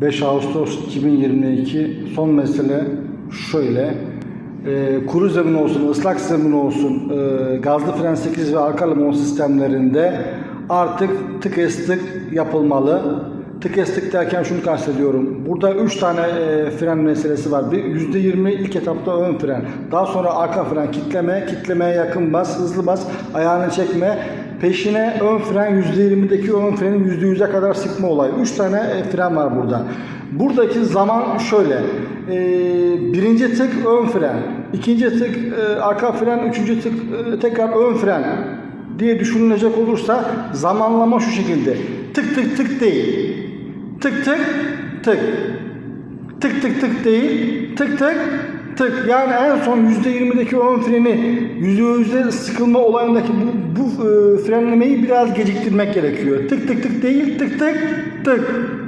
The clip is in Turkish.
5 Ağustos 2022 son mesele şöyle. Ee, kuru zemin olsun, ıslak zemin olsun, e, gazlı fren 8 ve arka limon sistemlerinde artık tık estik yapılmalı. Tık estik derken şunu kastediyorum. Burada 3 tane e, fren meselesi var. Bir %20 ilk etapta ön fren. Daha sonra arka fren kitleme, kitlemeye yakın bas, hızlı bas, ayağını çekme. Peşine ön fren %20'deki ön frenin %100'e kadar sıkma olayı. 3 tane e, fren var burada. Buradaki zaman şöyle. E, birinci tık ön fren, ikinci tık e, arka fren, üçüncü tık tekrar ön fren diye düşünülecek olursa zamanlama şu şekilde. Tık tık tık değil. Tık tık tık. Tık tık tık değil. Tık tık tık. Yani en son %20'deki ön freni %100'de sıkılma olayındaki bu, bu e, frenlemeyi biraz geciktirmek gerekiyor. Tık tık tık değil. Tık tık tık.